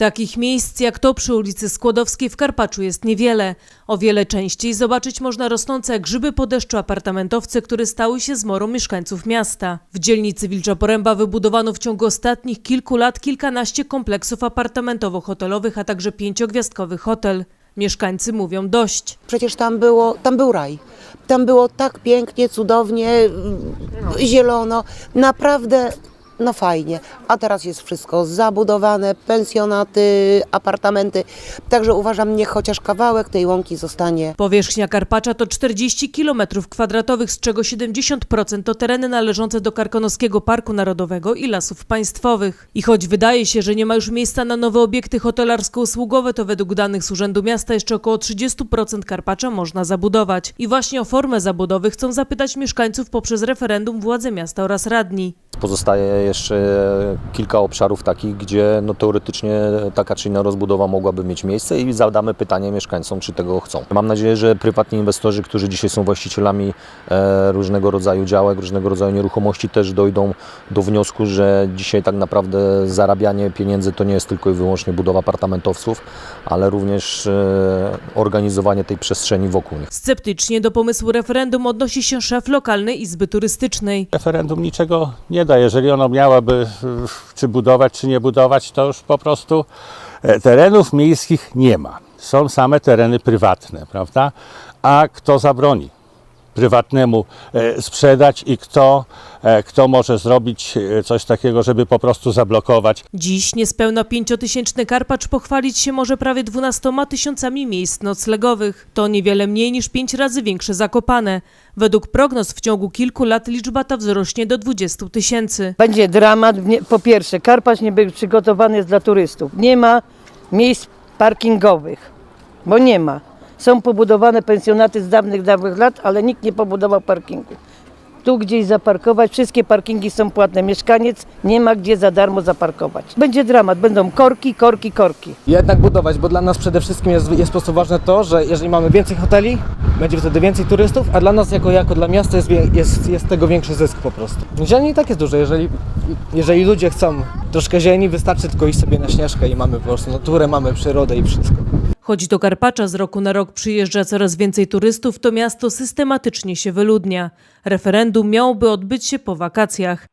Takich miejsc jak to przy ulicy Skłodowskiej w Karpaczu jest niewiele. O wiele częściej zobaczyć można rosnące grzyby po deszczu apartamentowce, które stały się zmorą mieszkańców miasta. W dzielnicy Wilcza Poręba wybudowano w ciągu ostatnich kilku lat kilkanaście kompleksów apartamentowo-hotelowych, a także pięciogwiazdkowy hotel. Mieszkańcy mówią dość. Przecież tam było, tam był raj. Tam było tak pięknie, cudownie, mm, zielono, naprawdę no fajnie. A teraz jest wszystko zabudowane, pensjonaty, apartamenty. Także uważam, niech chociaż kawałek tej łąki zostanie Powierzchnia Karpacza to 40 km kwadratowych, z czego 70% to tereny należące do Karkonoskiego Parku Narodowego i Lasów Państwowych. I choć wydaje się, że nie ma już miejsca na nowe obiekty hotelarsko-usługowe, to według danych z Urzędu Miasta jeszcze około 30% Karpacza można zabudować. I właśnie o formę zabudowy chcą zapytać mieszkańców poprzez referendum władze miasta oraz radni. Pozostaje jeszcze kilka obszarów takich, gdzie no, teoretycznie taka czy inna rozbudowa mogłaby mieć miejsce i zadamy pytanie mieszkańcom, czy tego chcą. Mam nadzieję, że prywatni inwestorzy, którzy dzisiaj są właścicielami e, różnego rodzaju działek, różnego rodzaju nieruchomości też dojdą do wniosku, że dzisiaj tak naprawdę zarabianie pieniędzy to nie jest tylko i wyłącznie budowa apartamentowców, ale również e, organizowanie tej przestrzeni wokół nich. Sceptycznie do pomysłu referendum odnosi się szef lokalnej izby turystycznej. referendum niczego nie Jeżeli ono miałoby y, czy budować, czy nie budować, to już po prostu e, terenów miejskich nie ma. Są same tereny prywatne, prawda? A kto zabroni prywatnemu e, sprzedać i kto, e, kto może zrobić e, coś takiego, żeby po prostu zablokować Dziś niespełna pięciotysięczny Karpacz pochwalić się może prawie 12 tysiącami miejsc noclegowych. To niewiele mniej niż pięć razy większe Zakopane. Według prognoz w ciągu kilku lat liczba ta wzrośnie do 20 tysięcy. Będzie dramat. Po pierwsze, Karpacz nie był przygotowany jest dla turystów. Nie ma miejsc parkingowych, bo nie ma. Są pobudowane pensjonaty z dawnych, dawnych lat, ale nikt nie pobudował parkingu. Tu gdzieś zaparkować, wszystkie parkingi są płatne. Mieszkaniec nie ma gdzie za darmo zaparkować. Będzie dramat, będą korki, korki, korki. jednak budować, bo dla nas przede wszystkim jest, jest po prostu ważne to, że jeżeli mamy więcej hoteli, będzie wtedy więcej turystów, a dla nas jako, jako dla miasta jest, jest, jest tego większy zysk po prostu. Zieleni i tak jest dużo, jeżeli, jeżeli ludzie chcą troszkę zieleni, wystarczy tylko iść sobie na śnieżkę i mamy po prostu naturę, mamy przyrodę i wszystko. Choć do Karpacza z roku na rok przyjeżdża coraz więcej turystów, to miasto systematycznie się wyludnia. Referendum miałoby odbyć się po wakacjach.